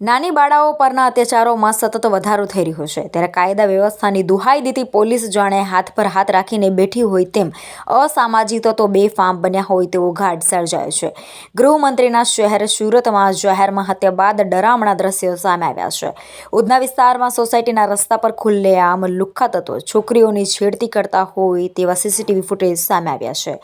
નાની બાળાઓ પરના અત્યાચારોમાં સતત વધારો થઈ રહ્યો છે. ત્યારે કાયદા વ્યવસ્થાની દુહાઈ દીધી પોલીસ જાણે હાથ પર હાથ રાખીને બેઠી હોય તેમ અસામાજિક તત્વો બેફામ બન્યા હોય તેવો ઘાટ સર્જાયો છે. ગૃહમંત્રીના શહેર સુરતમાં જાહેરમાં હત્યા બાદ ડરામણા દ્રશ્યો સામે આવ્યા છે. ઉધના વિસ્તારમાં સોસાયટીના રસ્તા પર ખુલ્લેઆમ લુખ્ખા તત્વો. છોકરીઓની છેડતી કરતા હોય તેવા સીસીટીવી ફૂટેજ સામે આવ્યા છે.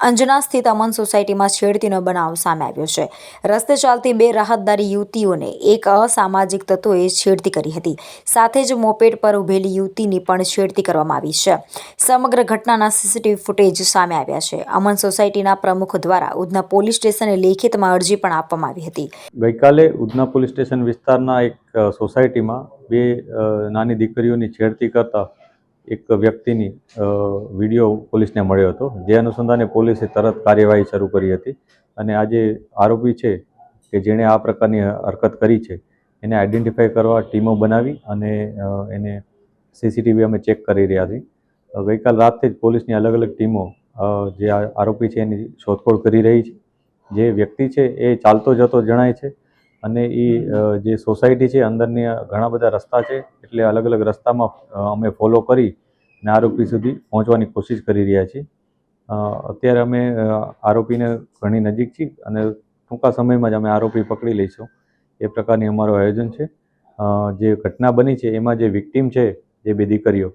અંજના સ્થિત અમન સોસાયટીમાં છેડતીનો બનાવ સામે આવ્યો છે. રસ્તે ચાલતી બે રાહતદારી યુવતીઓને એક અસામાજિક તત્વોએ છેડતી કરી હતી. સાથે જ મોપેડ પર ઉભેલી યુવતીની પણ છેડતી કરવામાં આવી છે. સમગ્ર ઘટનાના સીસીટીવી ફૂટેજ સામે આવ્યા છે. અમન સોસાયટીના પ્રમુખ દ્વારા ઉધના પોલીસ સ્ટેશને લેખિતમાં અરજી પણ આપવામાં આવી હતી. ગઈકાલે ઉધના પોલીસ સ્ટેશન વિસ્તારના એક સોસાયટીમાં બે નાની દીકરીઓની છેડતી કરતા એક વ્યક્તિની વીડિયો પોલીસને મળ્યો હતો. જે અનુસંધાને પોલીસે તરત કાર્યવાહી શરૂ કરી હતી. અને આજે આરોપી છે કે જેણે આ પ્રકારની હરકત કરી છે, એને આઈડેન્ટિફાઈ કરવા ટીમો બનાવી અને એને સીસીટીવી અમે ચેક કરી રહ્યા છીએ. ગઈકાલ રાતથી જ પોલીસની અલગ અલગ ટીમો જે આરોપી છે એની શોધખોળ કરી રહી છે. જે વ્યક્તિ છે એ ચાલતો જતો જણાય છે અને એ જે સોસાયટી છે અંદરની ઘણા બધા રસ્તા છે એટલે અલગ અલગ રસ્તામાં અમે ફોલો કરી અને આરોપી સુધી પહોંચવાની કોશિશ કરી રહ્યા છીએ. અત્યારે અમે આરોપીને ઘણી નજીક છીએ અને ટૂંકા સમયમાં જ અમે આરોપી પકડી લઈશું. એ પ્રકારની અમારું આયોજન છે. જે ઘટના બની છે, એમાં જે વિક્ટીમ છે, જે બે દીકરીઓ,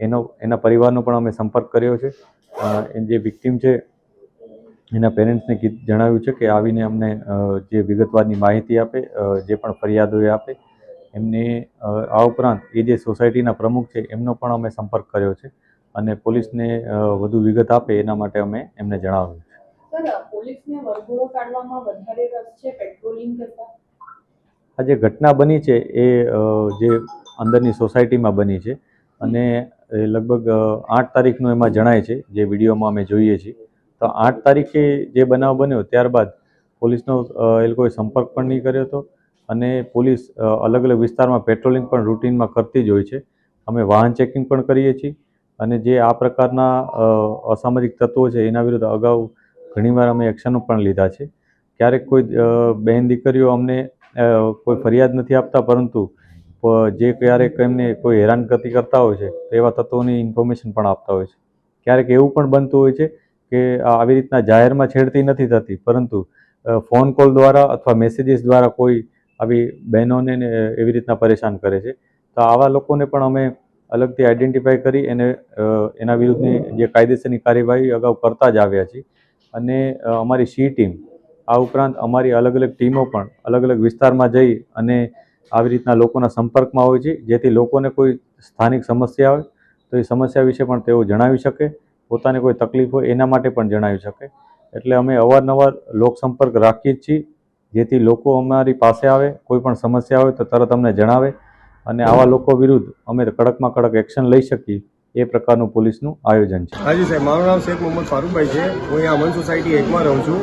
એનો, એના પરિવારનો પણ અમે સંપર્ક કર્યો છે. જે વિક્ટીમ છે, એના પેરેન્ટ્સને જણાવ્યું છે કે આવીને અમને જે વિગતવારની માહિતી આપે જે પણ ફરિયાદો એ આપે, એમને આ ઉપરાંત એ જે સોસાયટીના પ્રમુખ છે, એમનો પણ અમે સંપર્ક કર્યો છે અને પોલીસને વધુ વિગત આપે એના માટે અમે એમને જણાવ્યું આ જે ઘટના બની છે એ જે અંદરની સોસાયટીમાં બની છે અને લગભગ આઠ તારીખનું એમાં જણાય છે, જે વિડીયોમાં અમે જોઈએ છીએ. તો આઠ તારીખે જે બનાવ બન્યો ત્યારબાદ પોલીસનો એ લોકોએ સંપર્ક પણ નહીં કર્યો હતો અને પોલીસ અલગ અલગ વિસ્તારમાં પેટ્રોલિંગ પણ રૂટીનમાં કરતી જ હોય છે. અમે વાહન ચેકિંગ પણ કરીએ છીએ અને જે આ પ્રકારના અસામાજિક તત્વો છે એના વિરુદ્ધ અગાઉ ઘણીવાર અમે એક્શનો પણ લીધા છે. ક્યારેક કોઈ બહેન દીકરીઓ અમને કોઈ ફરિયાદ નથી આપતા, પરંતુ જે ક્યારેક એમને કોઈ હેરાનગતિ કરતા હોય છે એવા તત્વોની ઇન્ફોર્મેશન પણ આપતા હોય છે. ક્યારેક એવું પણ બનતું હોય છે કે આવી રીતના જાહેરમાં છેડતી નથી થતી, પરંતુ ફોન કોલ દ્વારા અથવા મેસેજીસ દ્વારા કોઈ આવી બહેનોને એવી રીતના પરેશાન કરે છે. તો આવા લોકોને પણ અમે અલગથી આઈડેન્ટિફાઈ કરી, એને એના વિરુદ્ધની જે કાયદેસરની કાર્યવાહી અગાઉ કરતા જ આવ્યા છીએ. અને અમારી સી ટીમ, આ ઉપરાંત અમારી અલગ અલગ ટીમો પણ અલગ અલગ વિસ્તારમાં જઈ અને આવી રીતના લોકોના સંપર્કમાં હોય છે, જેથી લોકોને કોઈ સ્થાનિક સમસ્યા હોય, તો એ સમસ્યા વિશે પણ તેઓ જણાવી શકે, પોતાને કોઈ તકલીફ હોય એના માટે પણ જણાવી શકે. એટલે અમે અવારનવાર લોકસંપર્ક રાખીએ છીએ, જેથી લોકો અમારી પાસે આવે, કોઈ પણ સમસ્યા હોય તો તરત અમને જણાવે અને આવા લોકો વિરુદ્ધ અમે કડકમાં કડક એક્શન લઈ શકીએ. એ પ્રકારનું પોલીસનું આયોજન છે. હાજી સાહેબ, મારું નામ શેખ મોહમ્મદ ફારૂકભાઈ છે. હું અહીંયા અમન સોસાયટી એકમાં રહું છું.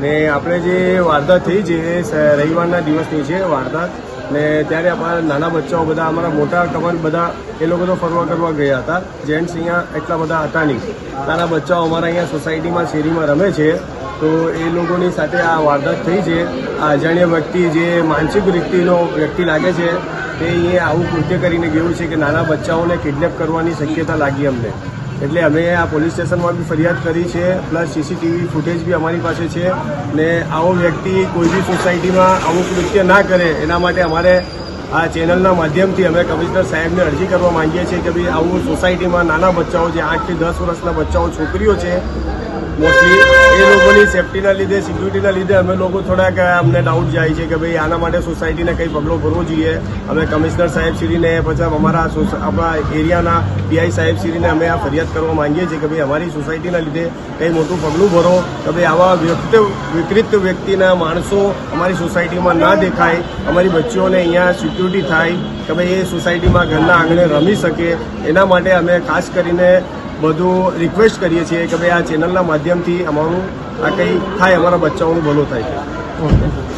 ને આપણે જે વારદાત થઈ છે એ રવિવારના દિવસની છે વારદાત, ને ત્યારે અમારા નાના બચ્ચાઓ બધા, અમારા મોટા કમાન બધા, એ લોકો તો ફરવા કરવા ગયા હતા. જેન્ટ્સ અહીંયા એટલા બધા હતા નહીં. નાના બચ્ચાઓ અમારા અહીંયા સોસાયટીમાં, શેરીમાં રમે છે. તો એ લોકોની સાથે આ વારદાત થઈ છે. આ અજાણ્યા વ્યક્તિ જે માનસિક વ્યક્તિનો વ્યક્તિ લાગે છે તે અહીંયા આવું કૃત્ય કરીને ગયું છે કે નાના બચ્ચાઓને કિડનેપ કરવાની શક્યતા લાગી અમને. એટલે અમે આ પોલીસ સ્ટેશનમાં બી ફરિયાદ કરી છે, પ્લસ સીસીટીવી ફૂટેજ બી અમારી પાસે છે ને આવો વ્યક્તિ કોઈ બી સોસાયટીમાં આવું કૃત્ય ના કરે, એના માટે અમારે આ ચેનલના માધ્યમથી અમે કમિશનર સાહેબને અરજી કરવા માંગીએ છીએ કે ભાઈ આવું સોસાયટીમાં નાના બચ્ચાઓ જે આઠથી દસ વર્ષના બચ્ચાઓ, છોકરીઓ છે મોસ્ટલી એ લોકોની સેફટીના લીધે સિક્યુરિટીના લીધે અમે લોકો થોડાક અમને ડાઉટ જાય છે કે ભાઈ આના માટે સોસાયટીને કંઈ પગલો ભરવો જોઈએ. અમે કમિશનર સાહેબ શ્રીને, પછી અમારા આપણા એરિયાના પીઆઈ સાહેબ શ્રીને અમે આ ફરિયાદ કરવા માંગીએ છીએ કે ભાઈ અમારી સોસાયટીના લીધે કંઈ મોટું પગલું ભરો, કે ભાઈ આવા વ્યક્તિ, વિકૃત વ્યક્તિના માણસો અમારી સોસાયટીમાં ના દેખાય, અમારી બચ્ચીઓને અહીંયા સિક્યુરિટી થાય, કે ભાઈ એ સોસાયટીમાં ઘરના આંગણે રમી શકે. એના માટે અમે ખાસ કરીને બધું રિક્વેસ્ટ કરીએ છીએ કે ભાઈ આ ચેનલના માધ્યમથી અમારું આ કંઈ થાય, અમારા બચ્ચાઓનું ભલું થાય છે.